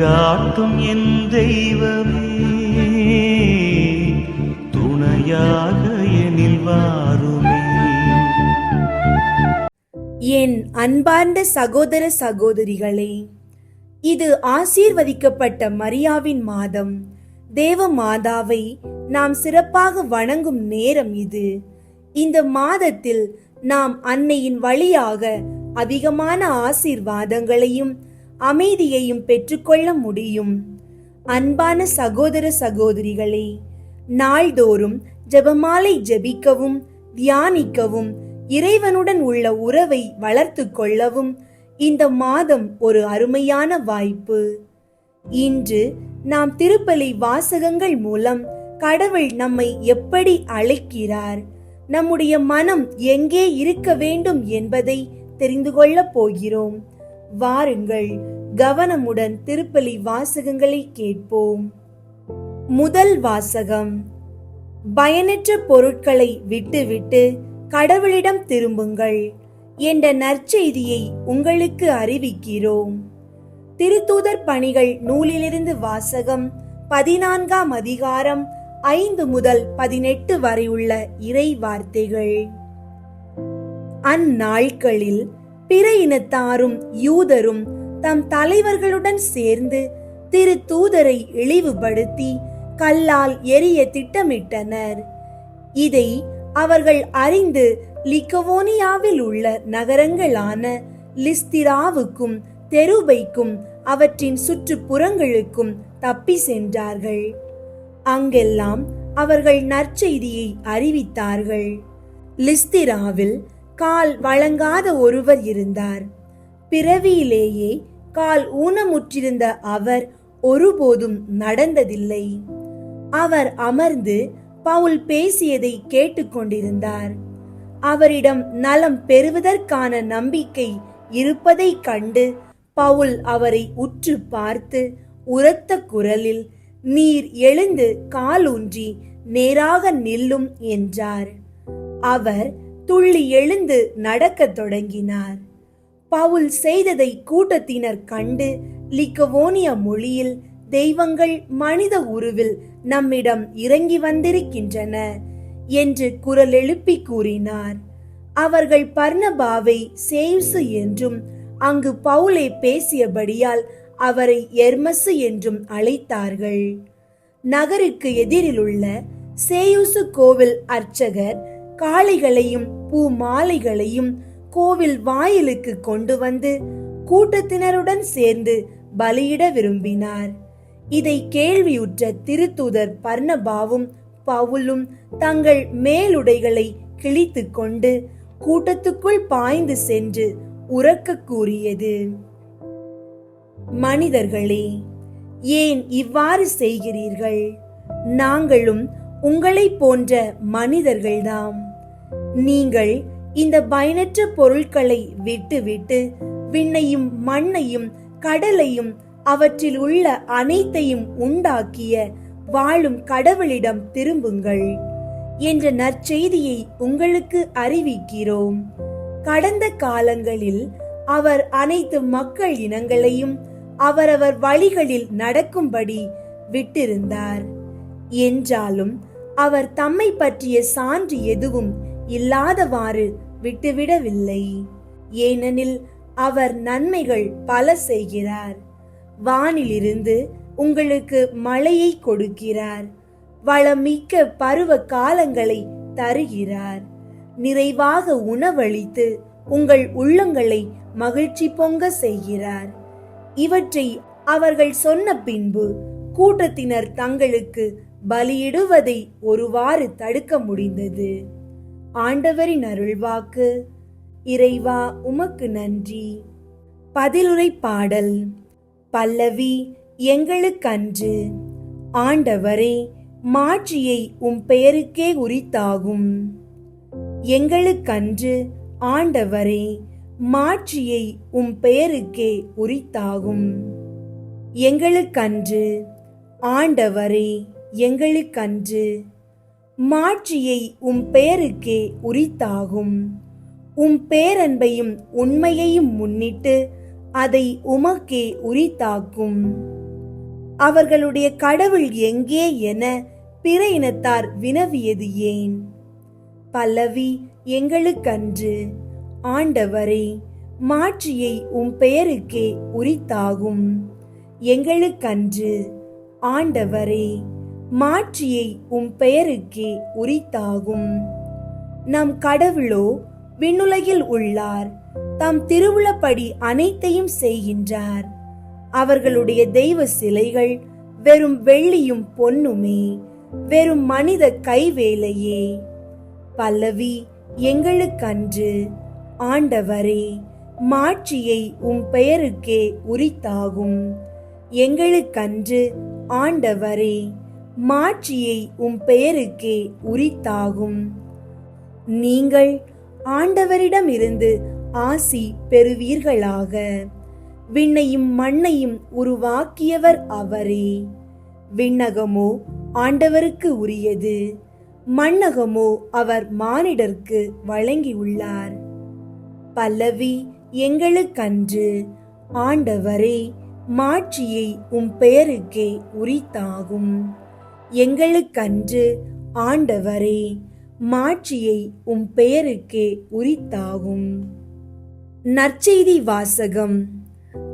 வழிகாட்டும் என் தெய்வமே. துணையாக எனில் வாருமே. என் அன்பார்ந்த சகோதர சகோதரிகளே இது ஆசீர்வதிக்கப்பட்ட மரியாவின் மாதம். தேவ மாதாவை நாம் சிறப்பாக வணங்கும் நேரம் இது. இந்த மாதத்தில் நாம் அன்னையின் வழியாக அதிகமான ஆசீர்வாதங்களையும் அமைதியையும் பெற்றுக்கொள்ள முடியும். அன்பான சகோதர சகோதரிகளே நாள்தோறும் ஜெபமாலை ஜெபிக்கவும் தியானிக்கவும் இறைவனுடன் உள்ள உறவை வளர்த்து கொள்ளவும் இந்த மாதம் ஒரு அருமையான வாய்ப்பு. இன்று நாம் திருப்பலி வாசகங்கள் மூலம் கடவுள் நம்மை எப்படி அழைக்கிறார் நம்முடைய மனம் எங்கே இருக்க வேண்டும் என்பதை தெரிந்து கொள்ளப் போகிறோம். வாருங்கள் கவனமுடன் திருப்பலி வாசகங்களை கேட்போம். முதல் வாசகம் பயனற்ற பொருட்களை விட்டுவிட்டு கடவுளிடம் திரும்புங்கள். என்ற நற்செய்தியை உங்களுக்கு அறிவிக்கிறோம். திருத்தூதர் பணிகள் நூலிலிருந்து வாசகம் பதினான்காம் அதிகாரம் ஐந்து முதல் பதினெட்டு வரை உள்ள இறை வார்த்தைகள். அந்நாட்களில் பிற இனத்தாரும் யூதரும் தம் தலைவர்களுடன் சேர்ந்து திரு தூதரை இழிவுபடுத்தி கல்லால் எரிய திட்டமிட்டனர். இதை அவர்கள் அறிந்து லிக்கவோனியாவில் உள்ள நகரங்களான லிஸ்திராவுக்கும் தெருபைக்கும் அவற்றின் சுற்றுப்புறங்களுக்கும் தப்பி சென்றார்கள். அங்கெல்லாம் அவர்கள் நற்செய்தியை அறிவித்தார்கள். லிஸ்திராவில் கால் வழங்காத ஒருவர் இருந்தார். பிறவியிலேயே கால் ஊனமுற்றிருந்த அவர் ஒருபோதும் நடந்ததில்லை. அவர் அமர்ந்து பவுல் பேசியதை கேட்டுக்கொண்டிருந்தார் அவரிடம் நலம் பெறுவதற்கான நம்பிக்கை இருப்பதைக் கண்டு பவுல் அவரை உற்று பார்த்து உரத்த குரலில் நீர் எழுந்து காலூன்றி நேராக நில்லும் என்றார். அவர் துள்ளி எழுந்து நடக்கத் தொடங்கினார். பவுல் செய்ததை கூட்டத்தினர் கண்டு லிக்கவோனிய மொழியில் தெய்வங்கள் மனித உருவில் நம்மிடம் இறங்கி வந்திருக்கின்றன என்று குரல் எழுப்பி கூறினார். அவர்கள் பர்ணபாவை சேவ்சு என்றும் அங்கு பவுலே பேசியபடியால் அவரை எர்மசு என்றும் அழைத்தார்கள். நகருக்கு எதிரிலுள்ள சேயுசு கோவில் அர்ச்சகர் காளைகளையும் பூ மாலைகளையும் கோவில் வாயிலுக்கு கொண்டு வந்து கூட்டத்தினருடன் சேர்ந்து பலியிட விரும்பினார். இதை கேள்வியுற்ற திருத்தூதர் பர்ணபாவும் பவுலும் தங்கள் மேலுடைகளை கிழித்து கொண்டு கூட்டத்துக்குள் பாய்ந்து சென்று உறக்க கூறியது. மனிதர்களே ஏன் இவ்வாறு செய்கிறீர்கள்? நாங்களும் உங்களைப் போன்ற மனிதர்கள்தாம். நீங்கள் இந்த பயனற்ற பொருட்களை விட்டுவிட்டு விண்ணையும் மண்ணையும் கடலையும் அவற்றில் உள்ள அனைத்தையும் உண்டாக்கிய வாழும் கடவுளிடம் திரும்புங்கள் என்ற நற்செய்தியை உங்களுக்கு அறிவிக்கிறோம். கடந்த காலங்களில் அவர் அனைத்து மக்கள் இனங்களையும் அவரவர் வழிகளில் நடக்கும்படி விட்டிருந்தார். என்றாலும் அவர் தம்மை பற்றிய சான்று எதுவும் இல்லாதவாறு விட்டுவிடவில்லை. ஏனெனில் அவர் நன்மைகள் பல செய்கிறார். வானிலிருந்து உங்களுக்கு மழையை கொடுக்கிறார். வளமிக்க பருவ காலங்களை தருகிறார். நிறைவாக உணவளித்து உங்கள் உள்ளங்களை மகிழ்ச்சி பொங்க செய்கிறார். இவற்றை அவர்கள் சொன்ன பின்பு கூட்டத்தினர் தங்களுக்கு பலியிடுவதை ஒருவாறு தடுக்க முடிந்தது. ஆண்டவரின் அருள்வாக்கு. இறைவா உமக்கு நன்றி. பதிலுரை பாடல். பல்லவி எங்களுக்கன்று ஆண்டவரே மாட்சியை உம் பெயருக்கே உரித்தாகும். எங்களுக்கன்று ஆண்டவரே மாட்சியை உம் பெயருக்கே உரித்தாகும். எங்களுக்கன்று ஆண்டவரே எங்களுக்கன்று மாட்சியை உம் பெயருக்கே உரித்தாகும். உம் பேரன்பையும் உண்மையையும் முன்னிட்டு அதை உமக்கே உரித்தாக்கும். அவர்களுடைய கடவுள் எங்கே என பிற இனத்தார் வினவியது ஏன்? பல்லவி எங்களுக்கன்று. ஆண்டவரே மாட்சியை உம் பெயருக்கே உரித்தாகும். எங்களுக்கன்று. ஆண்டவரே மாட்சியை உம் பெயருக்கே உரித்தாகும். நம் கடவுளோ விண்ணுலகில் உள்ளார். தம் திருவிழப்படி அனைத்தையும் செய்கின்றார். அவர்களுடைய தெய்வ சிலைகள் வெறும் வெள்ளியும் பொன்னுமே வெறும் மனித கைவேலையே. பல்லவி எங்களுக்கன்று ஆண்டவரே மாட்சியை உம் பெயருக்கே உரித்தாகும். எங்களுக்கன்று ஆண்டவரே. மாட்சியை உம் பெயருக்கே உரித்தாகும். நீங்கள் ஆண்டவரிடமிருந்து ஆசி பெறுவீர்களாக. விண்ணையும் மண்ணையும் உருவாக்கியவர் அவரே. விண்ணகமோ ஆண்டவருக்கு உரியது. மண்ணகமோ அவர் மானிடர்க்கு வழங்கியுள்ளார். பல்லவி எங்களுக்கன்று. ஆண்டவரே மாட்சியை உம் பெயருக்கே உரித்தாகும். எங்களுக்கன்று ஆண்டவரே மாட்சியை உம் பெயருக்கே உரித்தாகும். நற்செய்தி வாசகம்.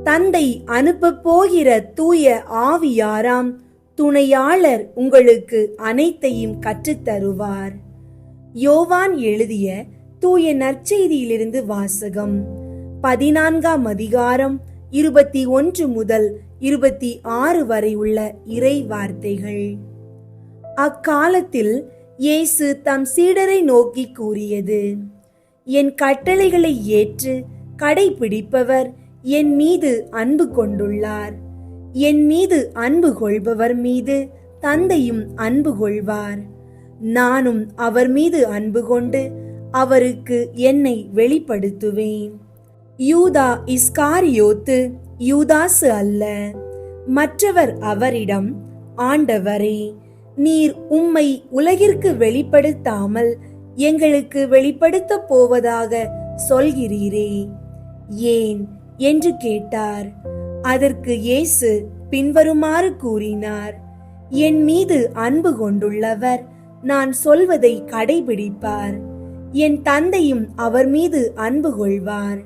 தந்தை அனுப்பப் போகிற தூய ஆவியாராம் துணையாளர் உங்களுக்கு அனைத்தையும் கற்றுத்தருவார். யோவான் எழுதிய தூய நற்செய்தியிலிருந்து வாசகம். பதினான்காம் அதிகாரம் இருபத்தி ஒன்று முதல் இருபத்தி ஆறு வரை உள்ள இறை வார்த்தைகள். அக்காலத்தில் இயேசு தம் சீடரை நோக்கி கூறியது என் கட்டளைகளை ஏற்று கடைபிடிப்பவர் என் மீது அன்பு கொண்டுள்ளார். என் மீது அன்பு கொள்பவர் மீது தந்தையும் அன்பு கொள்வார். நானும் அவர் மீது அன்பு கொண்டு அவருக்கு என்னை வெளிப்படுத்துவேன். யூதா இஸ்காரியோத்து யூதாசு அல்ல. மற்றவர் அவரிடம் ஆண்டவரே நீர் உம்மை உலகிற்கு வெளிப்படுத்தாமல் எங்களுக்கு வெளிப்படுத்தப் போவதாக சொல்கிறீரே. ஏன்? என்று கேட்டார். அதற்கு இயேசு பின்வருமாறு கூறினார். என் மீது அன்பு கொண்டுள்ளவர் நான் சொல்வதை கடைபிடிப்பார். என் தந்தையும் அவர் மீது அன்பு கொள்வார்.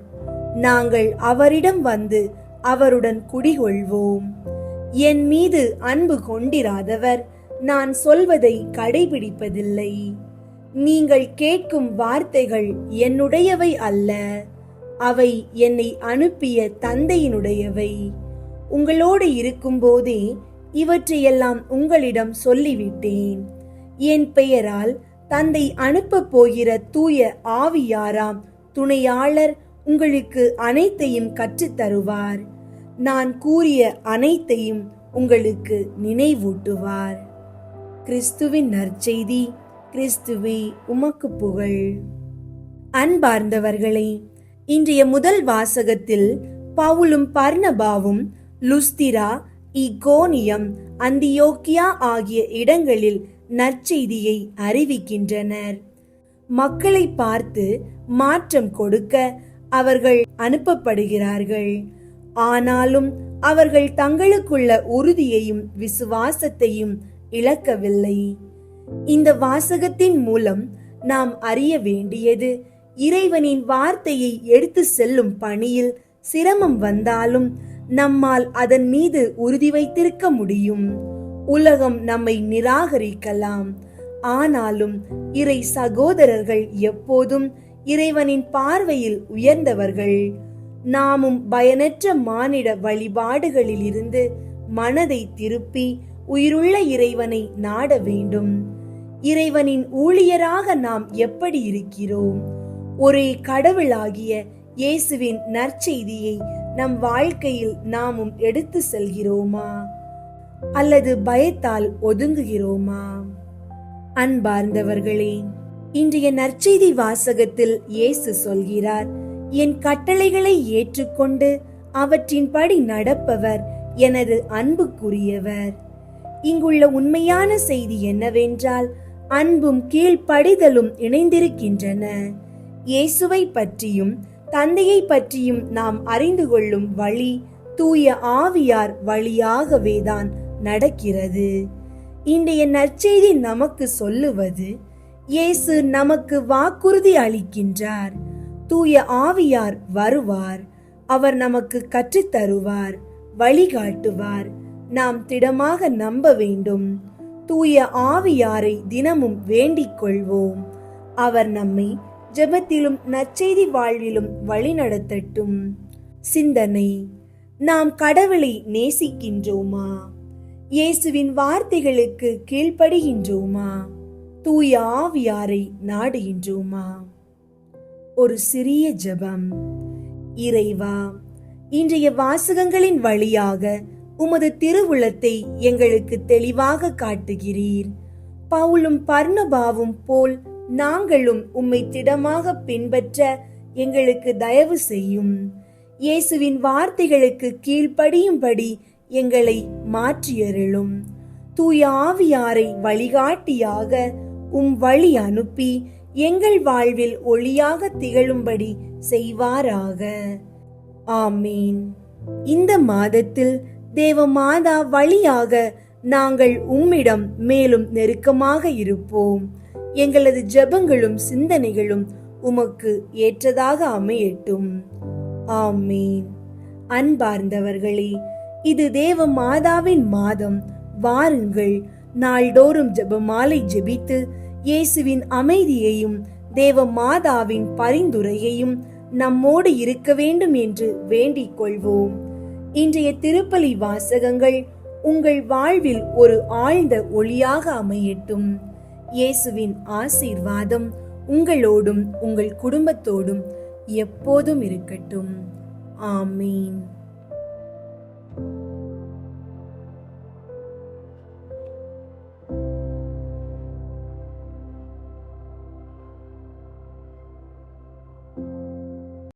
நாங்கள் அவரிடம் வந்து அவருடன் குடிகொள்வோம். என் மீது அன்பு கொண்டிராதவர் நான் சொல்வதை கடைபிடிப்பதில்லை. நீங்கள் கேட்கும் வார்த்தைகள் என்னுடையவை அல்ல. அவை என்னை அனுப்பிய தந்தையினுடையவை. உங்களோடு இருக்கும்போதே இவற்றையெல்லாம் உங்களிடம் சொல்லிவிட்டேன். என் பெயரால் தந்தை அனுப்பப் போகிற தூய ஆவியாராம் துணையாளர் உங்களுக்கு அனைத்தையும் கற்றுத் தருவார் நான் கூறிய அனைத்தையும் உங்களுக்கு நினைவூட்டுவார். கிறிஸ்துவின் நற்செய்தி கிறிஸ்துவே உமக்கு புகழ். அன்பார்ந்தவர்களே இன்றைய முதல் வாசகத்தில் பவுலும் பர்ணபாவும் லுஸ்திரா இகோனியம் அந்தியோக்கியா ஆகிய இடங்களில் நற்செய்தியை அறிவிக்கின்றனர். மக்களை பார்த்து மாற்றம் கொடுக்க அவர்கள் அனுப்பப்படுகிறார்கள். ஆனாலும் அவர்கள் தங்களுக்குள்ள உறுதியையும் விசுவாசத்தையும் இழக்கவில்லை. இந்த வாசகத்தின் மூலம் நாம் அறிய வேண்டியது இறைவனின் வார்த்தையை எடுத்து செல்லும் பணியில் சிரமம் வந்தாலும் நம்மால் அதன் மீது உறுதி வைத்திருக்க முடியும். உலகம் நம்மை நிராகரிக்கலாம். ஆனாலும் இறை சகோதரர்கள் எப்போதும் இறைவனின் பார்வையில் உயர்ந்தவர்கள். நாமும் பயனற்ற மானிட வழிபாடுகளில் இருந்து மனதை திருப்பி உயிருள்ள இறைவனை நாட வேண்டும். இறைவனின் ஊழியராக நாம் எப்படி இருக்கிறோம்? ஒரே கடவுளாகிய இயேசுவின் நற்செய்தியை நம் வாழ்க்கையில் நாமும் எடுத்து செல்கிறோமா? அல்லது பயத்தால் ஒதுங்குகிறோமா? அன்பார்ந்தவர்களே இன்றைய நற்செய்தி வாசகத்தில் இயேசு சொல்கிறார் என் கட்டளைகளை ஏற்றுக்கொண்டு அவற்றின்படி நடப்பவர் எனது அன்புக்குரியவர். இங்குள்ள உண்மையான செய்தி என்னவென்றால் அன்பும் கீழ்ப்படிதலும் இணைந்திருக்கின்றன. இயேசுவை பற்றியும் தந்தையை பற்றியும் நாம் அறிந்து கொள்ளும் வழி தூய ஆவியார் வழியாகவேதான் நடக்கிறது. இன்றைய நற்செய்தி நமக்கு சொல்லுவது இயேசு நமக்கு வாக்குறுதி அளிக்கின்றார். தூய ஆவியார் வருவார். அவர் நமக்கு கற்றுத் தருவார் வழிகாட்டுவார். நாம் திடமாக நம்ப வேண்டும். தூய ஆவியாரை தினமும் வேண்டிக் கொள்வோம். அவர் நம்மை ஜெபத்திலும் நற்செய்தி வாழ்விலும் வழிநடத்தட்டும் சிந்தனை நாம் கடவுளை நேசிக்கின்றோமா? இயேசுவின் வார்த்தைகளுக்கு கீழ்ப்படுகின்றோமா? தூய ஆவியாரை நாடுகின்றோமா? ஒரு சிறிய ஜெபம். இறைவா இன்றைய வாசகங்களின் வழியாக உமது திருவுளத்தை எங்களுக்கு தெளிவாக காட்டுகிறீர். பவுலும் பர்ணபாவும் போல் நாங்களும் உம்மை திடமாக பின்பற்ற எங்களுக்கு தயவு செய்யும். இயேசுவின் வார்த்தைகளுக்கு கீழ்ப்படியும்படி எங்களை மாற்றியருளும். தூய ஆவியாரை வழிகாட்டியாக உம் வழி அனுப்பி எங்கள் வாழ்வில் ஒளியாக திகழும்படி செய்வாராக. ஆமீன். இந்த மாதத்தில் தேவ மாதா வழியாக நாங்கள் உம்மிடம் மேலும் நெருக்கமாக இருப்போம். எங்களது ஜெபங்களும் சிந்தனைகளும் உமக்கு ஏற்றதாக அமையட்டும். ஆமீன். அன்பார்ந்தவர்களே இது தேவ மாதாவின் மாதம். வாருங்கள் நாள்தோறும் ஜெபமாலை ஜெபித்து இயேசுவின் அமைதியையும் தேவ மாதாவின் பரிந்துரையையும் நம்மோடு இருக்க வேண்டும் என்று வேண்டிக் கொள்வோம். இன்றைய திருப்பலி வாசகங்கள் உங்கள் வாழ்வில் ஒரு ஆழ்ந்த ஒளியாக அமையட்டும். இயேசுவின் ஆசீர்வாதம் உங்களோடும் உங்கள் குடும்பத்தோடும் எப்போதும் இருக்கட்டும். ஆமீன்.